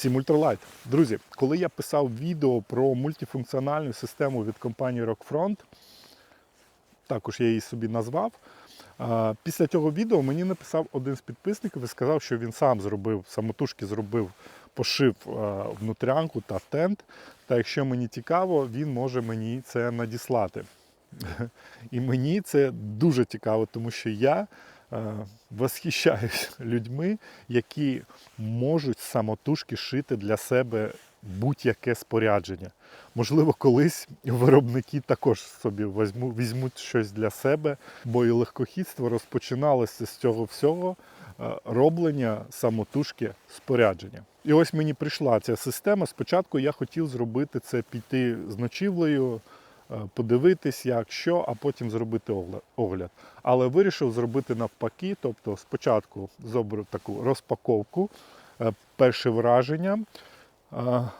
Всім ультралайт. Друзі, коли я писав відео про мультифункціональну систему від компанії Rockfront, також я її собі назвав. Після цього відео мені написав один з підписників і сказав, що він сам зробив, самотужки зробив, пошив внутрянку та тент. Та якщо мені цікаво, він може мені це надіслати. І мені це дуже цікаво, тому що я восхищаюсь людьми, які можуть самотужки шити для себе будь-яке спорядження. Можливо, колись виробники також собі візьму, візьмуть щось для себе, бо і легкохідство розпочиналося з цього всього е, роблення самотужки спорядження. І ось мені прийшла ця система. Спочатку я хотів зробити це піти з ночівлею, е, подивитись, як що, а потім зробити огляд. Але вирішив зробити навпаки, тобто спочатку зроблю таку розпаковку, е, перше враження, е,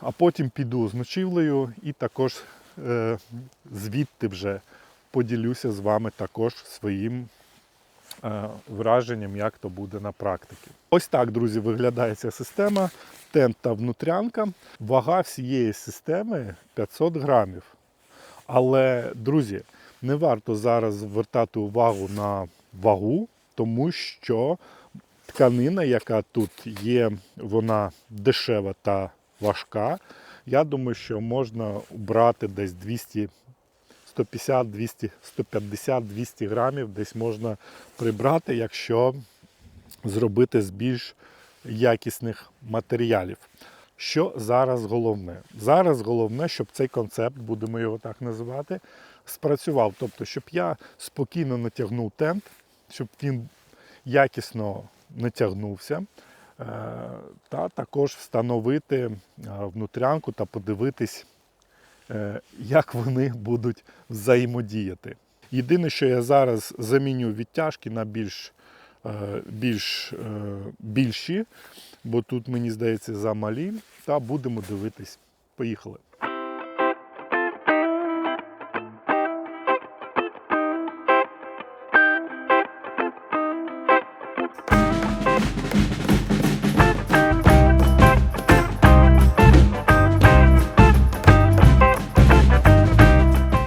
а потім піду з ночівлею і також е, звідти вже поділюся з вами також своїм е, враженням, як то буде на практиці. Ось так, друзі, виглядає ця система. Тент та внутрянка. Вага всієї системи 500 грамів. Але, друзі, не варто зараз звертати увагу на вагу, тому що тканина, яка тут є, вона дешева та важка. Я думаю, що можна брати десь 200 150, 200, 150, 200 грамів десь можна прибрати, якщо зробити з більш якісних матеріалів. Що зараз головне? Зараз головне, щоб цей концепт, будемо його так називати, спрацював. Тобто, щоб я спокійно натягнув тент, щоб він якісно натягнувся, е, та також встановити е, внутрянку та подивитись, е, як вони будуть взаємодіяти. Єдине, що я зараз заміню відтяжки на більш, більш, е, більші, бо тут, мені здається, замалі, та будемо дивитись. Поїхали.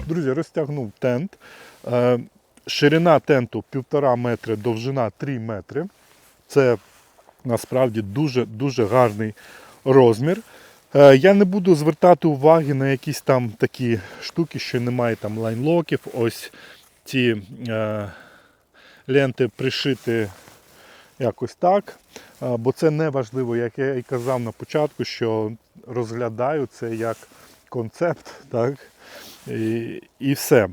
Друзі, розтягнув тент. Ширина тенту 1,5 метри, довжина 3 метри. Це насправді дуже дуже гарний розмір. Е, Я не буду звертати уваги на якісь там такі штуки, що немає там лайнлоків. Ось ці е, ленти пришити якось так. Е, Бо це не важливо, як я і казав на початку, що розглядаю це як концепт, так? І, і все.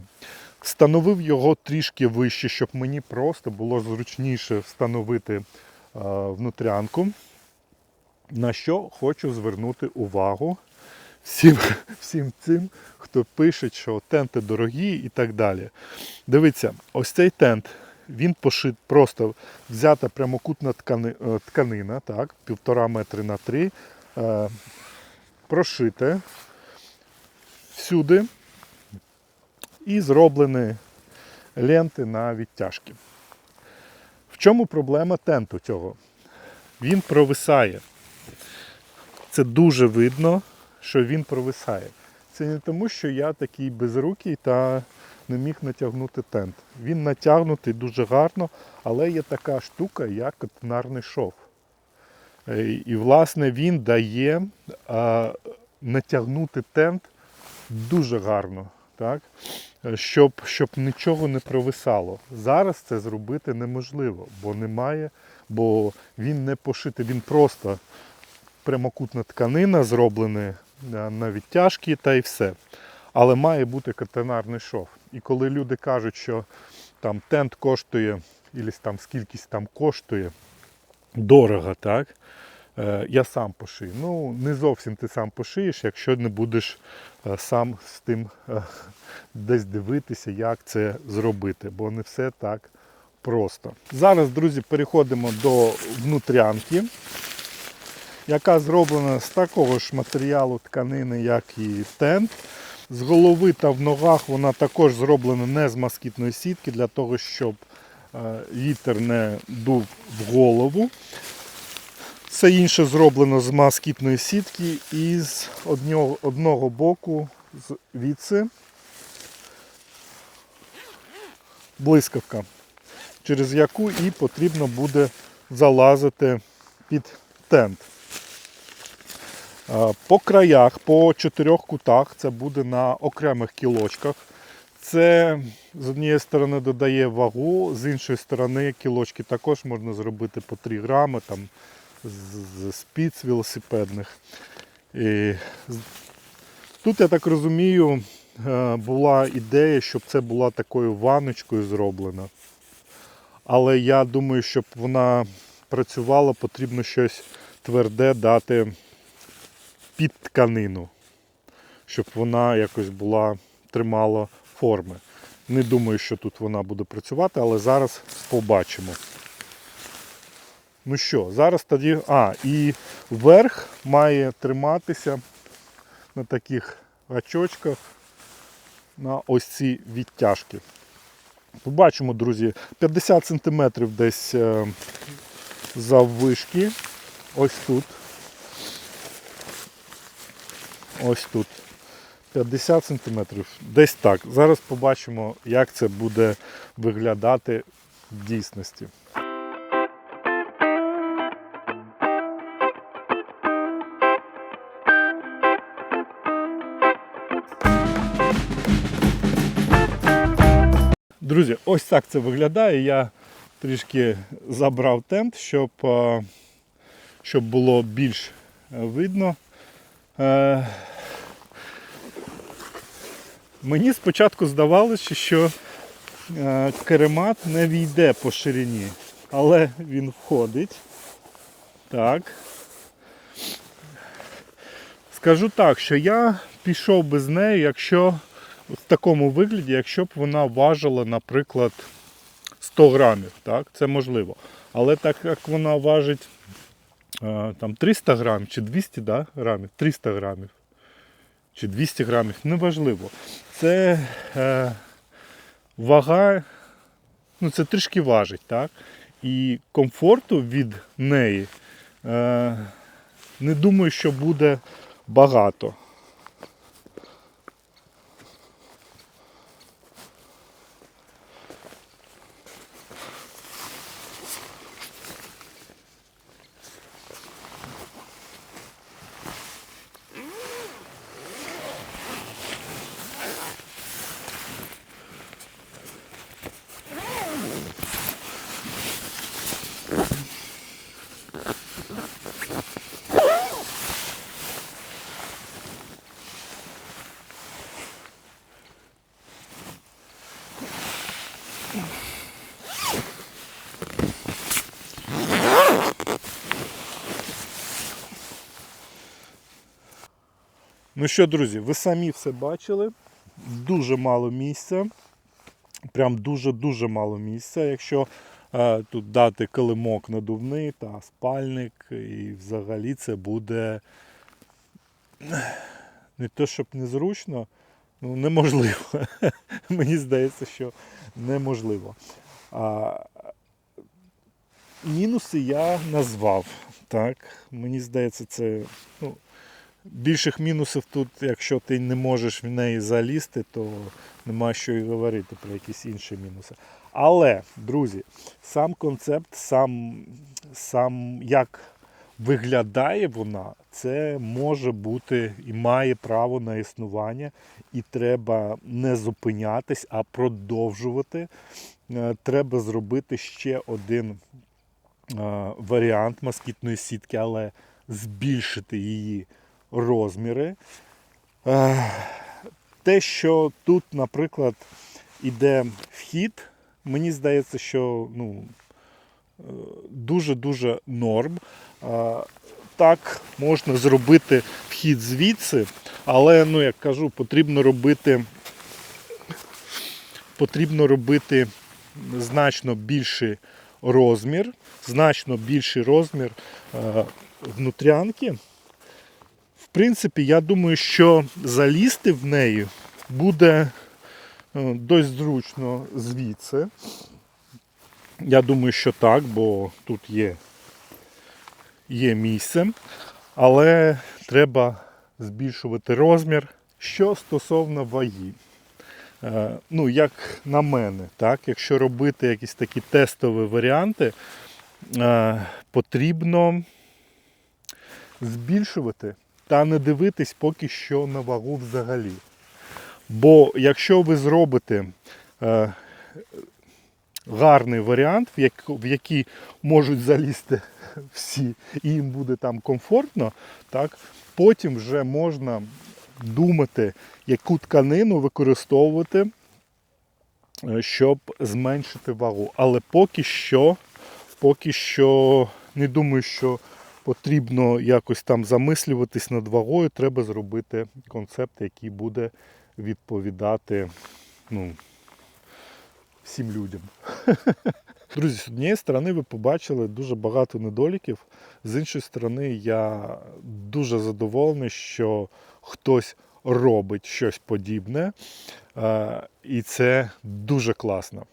Встановив його трішки вище, щоб мені просто було зручніше встановити е, внутрянку. На що хочу звернути увагу всім, всім цим, хто пише, що тенти дорогі і так далі. Дивіться, ось цей тент, він пошит просто взята прямокутна е, тканина, так, півтора метри на три, е, прошите всюди і зроблені ленти на відтяжки. В чому проблема тенту цього? Він провисає. Це дуже видно, що він провисає. Це не тому, що я такий безрукий та не міг натягнути тент. Він натягнутий дуже гарно, але є така штука, як катинарний шов. Е, І, власне, він дає а, натягнути тент дуже гарно. Так? Е, Щоб, щоб нічого не провисало. Зараз це зробити неможливо, бо немає, бо він не пошитий, він просто прямокутна тканина, зроблена е, на відтяжки та й все. Але має бути катенарний шов. І коли люди кажуть, що там тент коштує, або там скількись там коштує дорого, так? Е, Я сам пошию. Ну, не зовсім ти сам пошиєш, якщо не будеш е, сам з тим е, десь дивитися, як це зробити, бо не все так просто. Зараз, друзі, переходимо до внутрянки, яка зроблена з такого ж матеріалу тканини, як і тент. З голови та в ногах вона також зроблена не з москітної сітки, для того, щоб вітер не дув в голову. Все інше зроблено з москітної сітки і з одного, одного боку звідси блискавка, через яку і потрібно буде залазити під тент. По краях, по чотирьох кутах це буде на окремих кілочках. Це з однієї сторони додає вагу, з іншої сторони кілочки також можна зробити по 3 грами там, з- спіц велосипедних. І тут, я так розумію, е, була ідея, щоб це була такою ваночкою зроблена. Але я думаю, щоб вона працювала, потрібно щось тверде дати під тканину, щоб вона якось була тримала форми. Не думаю, що тут вона буде працювати, але зараз побачимо. Ну що, зараз тоді. А, і верх має триматися на таких гачочках на ось ці відтяжки. Побачимо, друзі, 50 см десь е, заввишки. Ось тут. Ось тут. 50 см. Десь так. Зараз побачимо, як це буде виглядати в дійсності. Друзі, ось так це виглядає. Я трішки забрав тент, щоб, е, щоб було більш е, видно. Е, Мені спочатку здавалося, що керемат не війде по ширині, але він входить. Так. Скажу так, що я пішов би з нею, якщо в такому вигляді, якщо б вона важила, наприклад, 100 грамів. Так? Це можливо. Але так як вона важить е, там, 300 грамів чи 200 да, грамів, 300 грамів чи 200 грамів, неважливо. Це е, вага, ну це трішки важить, так? І комфорту від неї е, не думаю, що буде багато. Ну що, друзі, ви самі все бачили. Дуже мало місця. Прям дуже-дуже мало місця. Якщо е, тут дати килимок надувний та спальник, і взагалі це буде не то, щоб незручно, ну неможливо. Мені здається, що неможливо. А, мінуси я назвав. Так, мені здається, це ну, більших мінусів тут, якщо ти не можеш в неї залізти, то нема що і говорити про якісь інші мінуси. Але, друзі, сам концепт, сам, сам як виглядає вона, це може бути і має право на існування, і треба не зупинятись, а продовжувати. Е, Треба зробити ще один е, варіант москітної сітки, але збільшити її розміри. Е, Те, що тут, наприклад, іде вхід, мені здається, що ну, е, дуже-дуже норм. Е, Так, можна зробити вхід звідси, але, ну, як кажу, потрібно робити, потрібно робити значно більший розмір, значно більший розмір внутрянки. Принципі, я думаю, що залізти в неї буде е, досить зручно звідси. Я думаю, що так, бо тут є є місце, але треба збільшувати розмір. Що стосовно ваги, Е, ну, як на мене, так, якщо робити якісь такі тестові варіанти, е, потрібно збільшувати та не дивитись поки що на вагу взагалі. Бо якщо ви зробите е, гарний варіант, в, як, в який можуть залізти всі, і їм буде там комфортно, так, потім вже можна думати, яку тканину використовувати, е, щоб зменшити вагу. Але поки що, поки що не думаю, що потрібно якось там замислюватись над вагою, треба зробити концепт, який буде відповідати ну, всім людям. Друзі, з однієї сторони ви побачили дуже багато недоліків. З іншої сторони, я дуже задоволений, що хтось робить щось подібне. Е, І це дуже класно.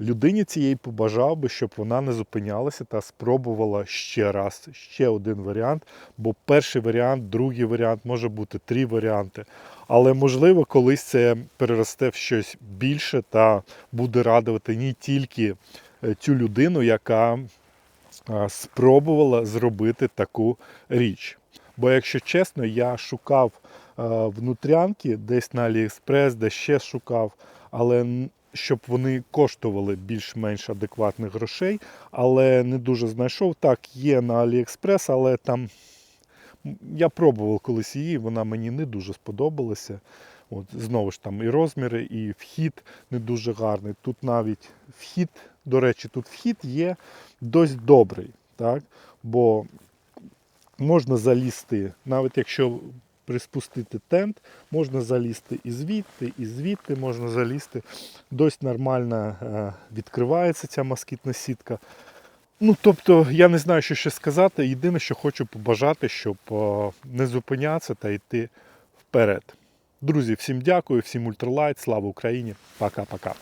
Людині цієї побажав би, щоб вона не зупинялася та спробувала ще раз, ще один варіант. Бо перший варіант, другий варіант, може бути три варіанти. Але можливо, колись це переросте в щось більше та буде радувати не тільки е, цю людину, яка спробувала зробити таку річ. Бо, якщо чесно, я шукав внутрянки десь на Аліекспрес, де ще шукав, але щоб вони коштували більш-менш адекватних грошей, але не дуже знайшов. Так, є на Аліекспрес, але там я пробував колись її, вона мені не дуже сподобалася. От, знову ж там і розміри, і вхід не дуже гарний. Тут навіть вхід, до речі, тут вхід є досить добрий, так? бо можна залізти, навіть якщо приспустити тент, можна залізти і звідти, і звідти можна залізти. Досить нормально е, відкривається ця москітна сітка. Ну, тобто, я не знаю, що ще сказати. Єдине, що хочу побажати, щоб е, не зупинятися та йти вперед. Друзі, всім дякую, всім ультралайт, слава Україні. Пока-пока.